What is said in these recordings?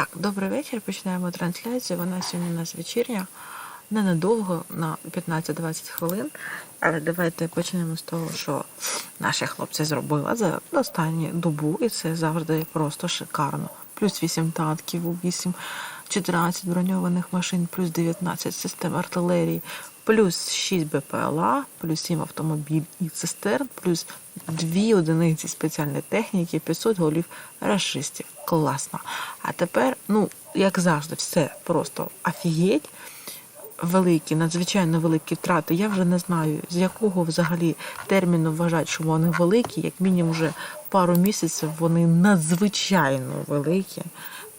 Так, добрий вечір. Починаємо трансляцію. Вона сьогодні у нас вечірня. Ненадовго, на 15-20 хвилин. Але давайте почнемо з того, що наші хлопці зробили за останню добу, і це завжди просто шикарно. Плюс 8 танків, 8, 14 броньованих машин, плюс 19 систем артилерії, плюс 6 БПЛА, плюс 7 автомобіль і цистерн, плюс 2 одиниці спеціальної техніки, 500 голів рашистів. Класно. А тепер, ну, як завжди, все просто офігеть. Великі, надзвичайно великі втрати. Я вже не знаю, з якого взагалі терміну вважають, що вони великі, як мінімум вже пару місяців вони надзвичайно великі.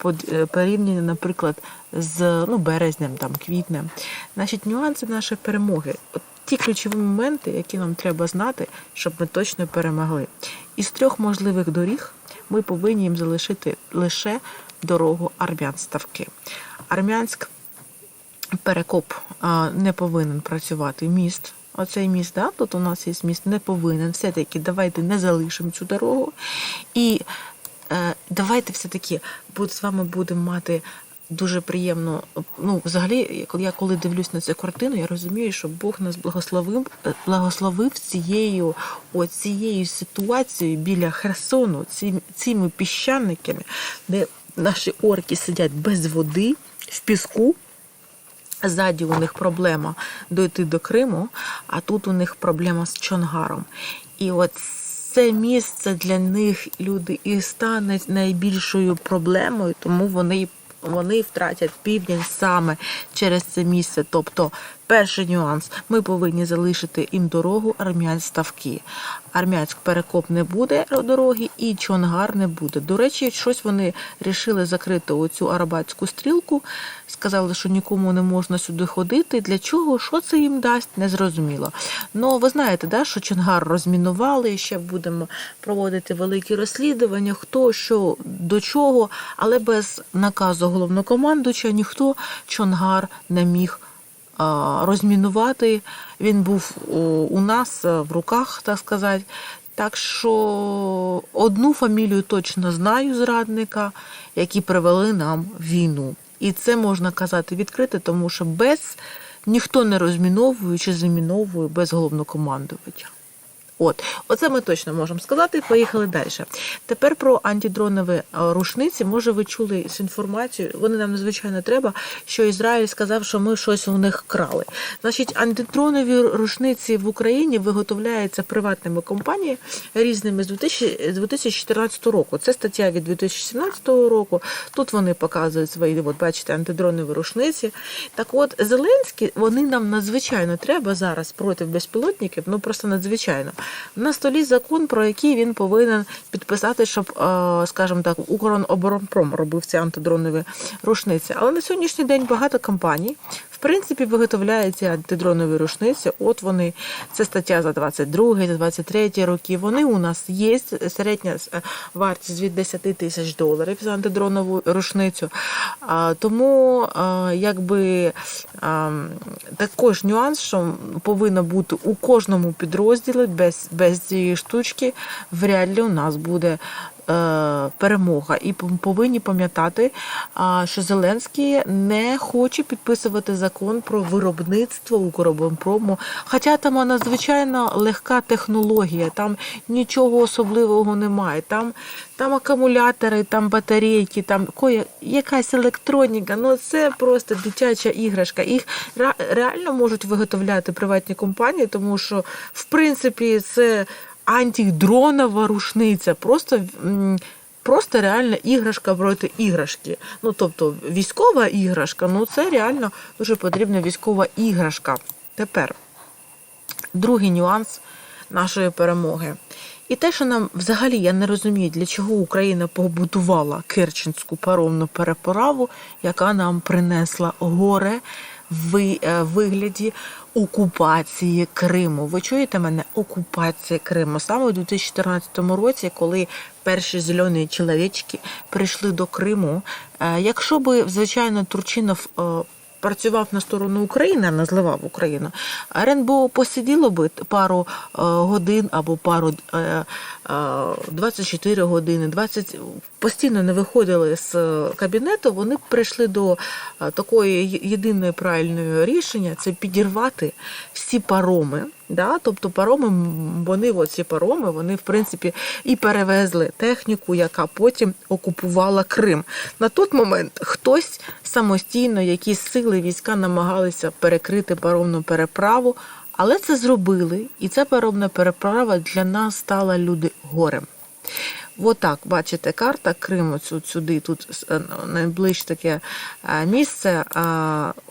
Е, Порівняно, наприклад, з ну, березнем, там, квітнем. Значить, нюанси нашої перемоги. От ті ключові моменти, які нам треба знати, щоб ми точно перемогли. Із трьох можливих доріг ми повинні їм залишити лише дорогу Армянськ-Ставки. Армянськ перекоп не повинен працювати міст. Оцей міст, да? тут у нас є міст, не повинен. Все-таки давайте не залишимо цю дорогу. І давайте все-таки з вами будемо мати дуже приємно. Ну, взагалі, я коли дивлюсь на цю картину, я розумію, що Бог нас благословив, е, благословив цією, оцією ситуацією біля Херсону, ці, цими піщаниками, де наші орки сидять без води в піску. Ззаді у них проблема дойти до Криму, а тут у них проблема з Чонгаром. І от це місце для них люди і стане найбільшою проблемою, тому вони, вони втратять південь саме через це місце. Тобто, перший нюанс: ми повинні залишити їм дорогу армянськ ставки. Армянськ перекоп не буде дороги, і Чонгар не буде. До речі, щось вони рішили закрити оцю арабатську стрілку. Сказали, що нікому не можна сюди ходити. Для чого? Що це їм дасть? Незрозуміло. Ну, ви знаєте, да, що Чонгар розмінували, ще будемо проводити великі розслідування, хто що до чого, але без наказу головнокомандуюча ніхто Чонгар не міг розмінувати. Він був у, нас е, в руках, так сказати. Так що одну фамілію точно знаю зрадника, які привели нам війну. І це можна казати відкрите, тому що без ніхто не розміновує чи заміновує без головнокомандувача. От, оце ми точно можемо сказати. Поїхали далі. Тепер про антидронові е, рушниці. Може, ви чули з інформацію, вони нам надзвичайно треба, що Ізраїль сказав, що ми щось у них крали. Значить, антидронові рушниці в Україні виготовляються приватними компаніями різними з 2000 з 2014 року. Це стаття від 2017 року. Тут вони показують свої, от бачите, антидронові рушниці. Так от, Зеленський, вони нам надзвичайно треба зараз проти безпілотників, ну просто надзвичайно. На столі закон, про який він повинен підписати, щоб, е, скажімо так, Укроборонпром робив ці антидронові рушниці. Але на сьогоднішній день багато компаній. Принципі, виготовляють ці антидронові рушниці. От вони, це стаття за 22, за 23 роки. Вони у нас є. Середня е, вартість від 10 тисяч доларів за антидронову рушницю. Тому а, якби а, також нюанс, що повинно бути у кожному підрозділі без, без цієї штучки, вряд ли у нас буде е, перемога. І повинні пам'ятати, що Зеленський не хоче підписувати закон про виробництво Укроборонпрому. Хоча там надзвичайно легка технологія, там нічого особливого немає. Там, там акумулятори, там батарейки, там якась електроніка. Ну це просто дитяча іграшка. Їх реально можуть виготовляти приватні компанії, тому що в принципі це антидронова рушниця. Просто. Просто реально іграшка проти іграшки. Ну, тобто військова іграшка, ну це реально дуже потрібна військова іграшка. Тепер другий нюанс нашої перемоги. І те, що нам взагалі я не розумію, для чого Україна побудувала Керченську паромну переправу, яка нам принесла горе вигляді окупації Криму. Ви чуєте мене? Окупація Криму. Саме у 2014 році, коли перші зелені чоловічки прийшли до Криму. е, Якщо би, звичайно, Турчинов. Е, працював на сторону України, а не зливав Україну, РНБО посиділо би пару е, годин або пару е, е, 24 години, 20, постійно не виходили з е, кабінету, вони прийшли до е, такої єдиної правильної рішення це підірвати всі пароми. Да? Тобто пароми, вони, оці пароми, вони в принципі і перевезли техніку, яка потім окупувала Крим. На той момент хтось самостійно, якісь сили війська намагалися перекрити паромну переправу, але це зробили, і ця паромна переправа для нас стала люди горем. Отак, бачите, карта Криму цю- сюди, тут е, найближче таке е, місце е,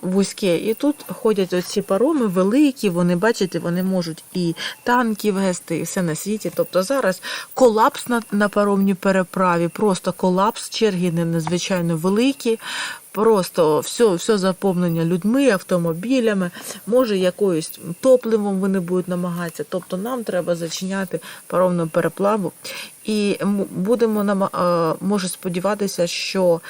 вузьке, і тут ходять оці пароми великі, вони, бачите, вони можуть і танки вести, і все на світі. Тобто зараз колапс на, на паромній переправі, просто колапс, черги не надзвичайно великі. Просто все, все заповнення людьми, автомобілями, може якоюсь топливом вони будуть намагатися. Тобто нам треба зачиняти паромну переплаву. І будемо е, може сподіватися, що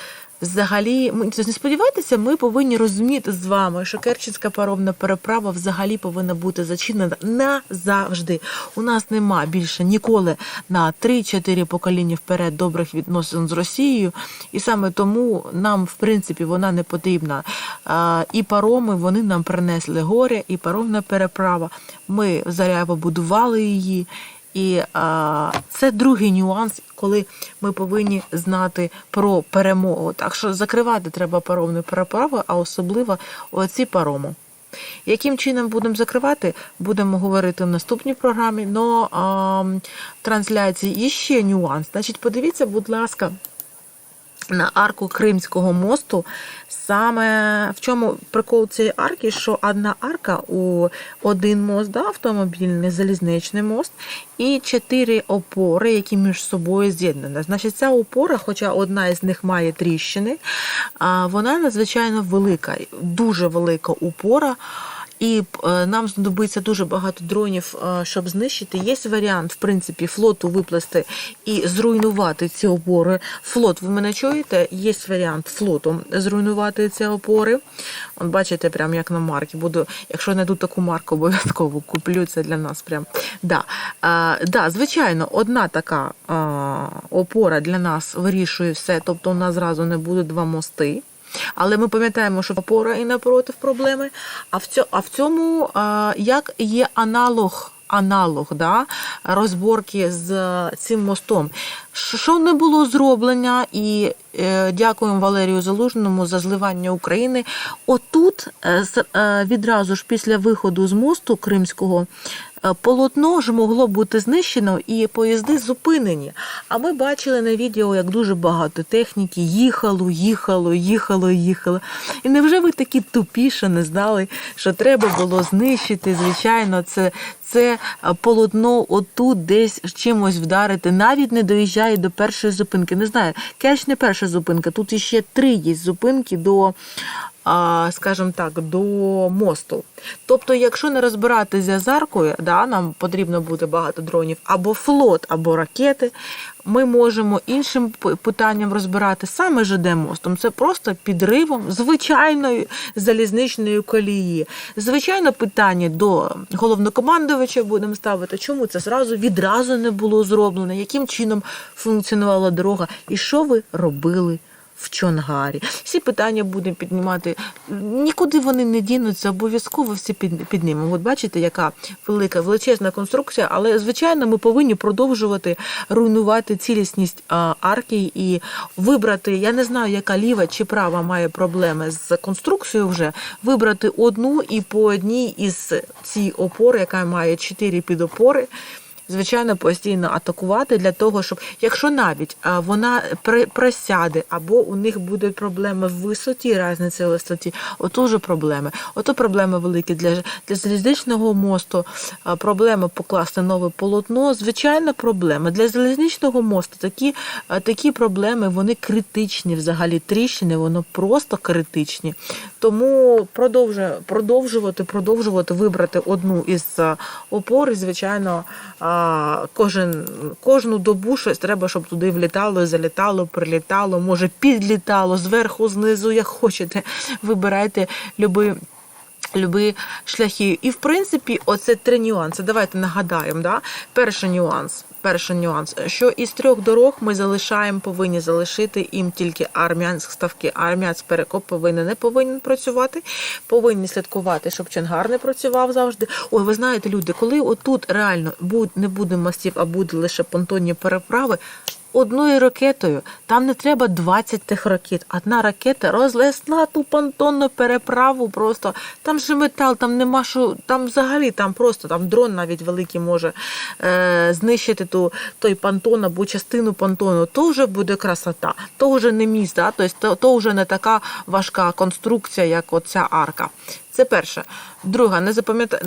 взагалі ми не сподіватися, ми повинні розуміти з вами, що Керченська паромна переправа взагалі повинна бути зачинена назавжди. У нас нема більше ніколи на 3-4 покоління вперед добрих відносин з Росією, і саме тому нам, в принципі, вона не потрібна. І пароми вони нам принесли горе, і паромна переправа. Ми заряво будували її. І а, це другий нюанс, коли ми повинні знати про перемогу. Так що закривати треба паромні переправи, а особливо оці пароми. Яким чином будемо закривати, будемо говорити в наступній програмі. Но трансляції і ще нюанс. Значить, подивіться, будь ласка, на арку Кримського мосту. Саме в чому прикол цієї арки, що одна арка у один мост, да, автомобільний залізничний мост, і чотири опори, які між собою з'єднані. Значить, ця опора, хоча одна із них має тріщини, вона надзвичайно велика, дуже велика опора. І е, нам знадобиться дуже багато дронів, е, щоб знищити. Є варіант, в принципі, флоту виплести і зруйнувати ці опори. Флот, ви мене чуєте? Є варіант флотом зруйнувати ці опори. От бачите, прям як на марки. Буду, якщо знайду таку марку, обов'язково куплю це для нас. Прям. Да. Е, да, звичайно, одна така е, опора для нас вирішує все. Тобто, у нас зразу не буде два мости. Але ми пам'ятаємо, що опора і напротив проблеми. А в цьому, а в цьому як є аналог. Аналог да, розборки з е, цим мостом. Що- не було зроблено, і е, дякуємо Валерію Залужному за зливання України. Отут е, е, відразу ж після виходу з мосту Кримського полотно ж могло бути знищено і поїзди зупинені. А ми бачили на відео, як дуже багато техніки їхало, їхало, їхало, їхало. І невже ви такі тупі, що не знали, що треба було знищити? Звичайно, це, це полотно отут десь чимось вдарити, навіть не доїжджає до першої зупинки. Не знаю, кеч не перша зупинка, тут іще три є зупинки до. Скажімо так, до мосту. Тобто, якщо не розбиратися з аркою, да, нам потрібно буде багато дронів, або флот, або ракети. Ми можемо іншим питанням розбирати саме ЖД мостом. Це просто підривом звичайної залізничної колії. Звичайно, питання до головнокомандувача будемо ставити, чому це зразу відразу не було зроблено, яким чином функціонувала дорога, і що ви робили в Чонгарі. Всі питання будемо піднімати. Нікуди вони не дінуться, обов'язково всі під- піднімемо. От бачите, яка велика величезна конструкція, але звичайно ми повинні продовжувати руйнувати цілісність арки і вибрати. Я не знаю, яка ліва чи права має проблеми з конструкцією вже. Вибрати одну і по одній із цієї опори, яка має чотири підопори звичайно, постійно атакувати для того, щоб якщо навіть вона просяде, або у них будуть проблеми в висоті, різниця в висоті, ото вже проблеми. Ото проблеми великі для, для залізничного мосту, а, проблеми покласти нове полотно. Звичайно, проблеми. Для залізничного мосту такі, такі проблеми вони критичні взагалі. Тріщини, воно просто критичні. Тому продовжувати, продовжувати вибрати одну із опор, і, звичайно, кожен, кожну добу щось треба, щоб туди влітало, залітало, прилітало, може підлітало зверху, знизу, як хочете. Вибирайте любий. Люби шляхи. І в принципі, оце три нюанси. Давайте нагадаємо. Да? Перший нюанс. Перший нюанс, що із трьох дорог ми залишаємо, повинні залишити їм тільки армянськ ставки. Армянськ перекоп повинен не повинен працювати, повинні слідкувати, щоб Чонгар не працював завжди. Ой, ви знаєте, люди, коли отут реально не буде мостів, а буде лише понтонні переправи. Одною ракетою там не треба 20 тих ракет. Одна ракета розлесла ту понтонну переправу. Просто там же метал, там нема що, там взагалі там просто там дрон навіть великий може е, знищити ту той понтон або частину понтону. То вже буде красота, то вже не міст, да? тобто то, то вже не така важка конструкція, як оця арка. Це перше. Друге, не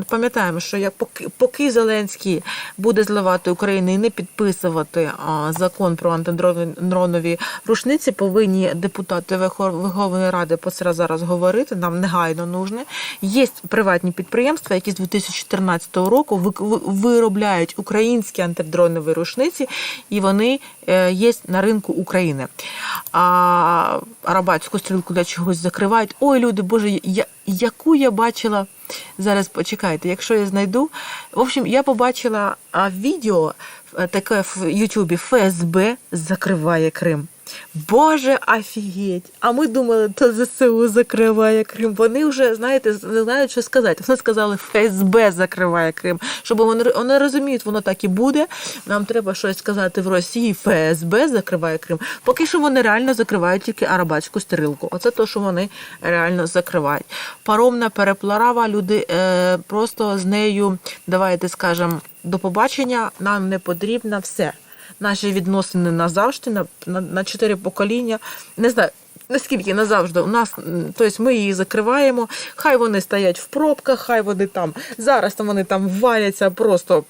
пам'ятаємо, що як поки, поки Зеленський буде зливати Україну і не підписувати а, закон про антидронові рушниці, повинні депутати Верхов- Верховної Ради це зараз говорити. Нам негайно нужне. Є приватні підприємства, які з 2014 року ви- ви- виробляють українські антидронові рушниці, і вони е, є на ринку України. А арабатську стрілку для чогось закривають. Ой, люди, боже, я, яку я бачила. Зараз почекайте, якщо я знайду. В общем, я побачила відео е, таке в Ютубі ФСБ закриває Крим. Боже, офігеть! А ми думали, то ЗСУ закриває Крим. Вони вже, знаєте, не знають, що сказати. Вони сказали, ФСБ закриває Крим. Щоб вони, вони розуміють, воно так і буде. Нам треба щось сказати в Росії. ФСБ закриває Крим. Поки що вони реально закривають тільки арабатську стрілку. Оце то, що вони реально закривають. Паромна перепларава, люди е, просто з нею, давайте скажемо, до побачення, нам не потрібно все наші відносини назавжди, на, на, на чотири покоління. Не знаю. Наскільки назавжди у нас, тобто ми її закриваємо, хай вони стоять в пробках, хай вони там зараз там вони там валяться просто.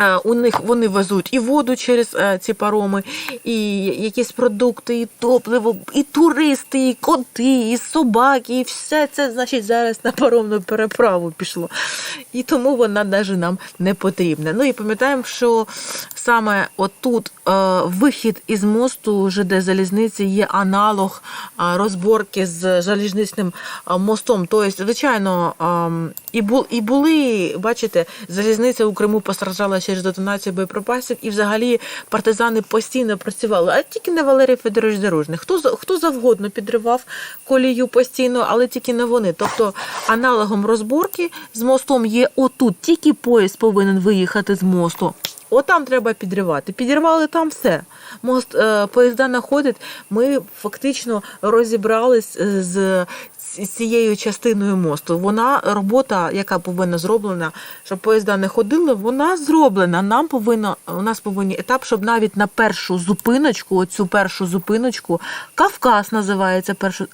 Е, У них вони везуть і воду через е, ці пароми, і якісь продукти, і топливо, і туристи, і коти, і собаки, і все це, значить, зараз на паромну переправу пішло. І тому вона навіть нам не потрібна. Ну і пам'ятаємо, що саме отут е, вихід із мосту ЖД залізниці є аналог розборки з залізничним мостом. Тобто, звичайно, ем, і були, бачите, залізниця у Криму постраждала через детонацію боєприпасів, і взагалі партизани постійно працювали, а тільки не Валерій Федорович Заружний. Хто, хто завгодно підривав колію постійно, але тільки не вони. Тобто аналогом розборки з мостом є отут. Тільки поїзд повинен виїхати з мосту. Отам треба підривати. Підірвали там все. Мост е, поїзда находять. Ми фактично розібрались е, з цією частиною мосту. Вона робота, яка повинна зроблена, щоб поїзда не ходили, вона зроблена. Нам повинно у нас повинні етап, щоб навіть на першу зупиночку, оцю першу зупиночку, Кавказ називається першу.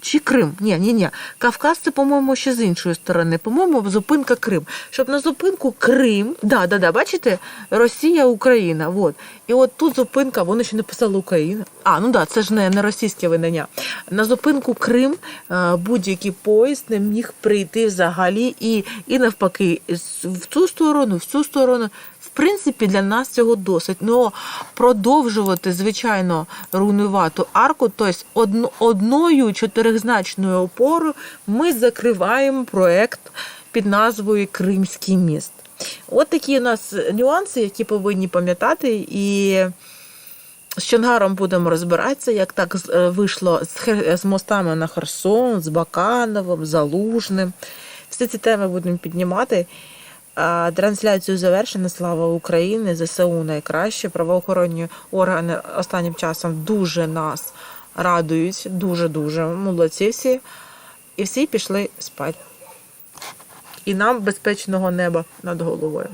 Чи Крим? Ні, ні, ні. Кавказ це, по-моєму, ще з іншої сторони. По-моєму, зупинка Крим. Щоб на зупинку Крим, да, да, да, бачите, Росія, Україна. Вот. І от тут зупинка, вони ще не писали Україна. А, ну да, це ж не, не російське видання. На зупинку Крим е, будь-який поїзд не міг прийти взагалі і, і навпаки, в цю сторону, в цю сторону. В принципі, для нас цього досить. Ну продовжувати, звичайно, руйнувату арку, тобто одною чотиризначною опорою ми закриваємо проект під назвою Кримський міст. От такі у нас нюанси, які повинні пам'ятати, і з Чонгаром будемо розбиратися, як так е, вийшло з мостами на Херсон, з Бакановим, Залужним. Всі ці теми будемо піднімати. Трансляцію завершено. Слава Україні! ЗСУ найкраще. Правоохоронні органи останнім часом дуже нас радують. Дуже-дуже. Молодці всі. І всі пішли спати. І нам безпечного неба над головою.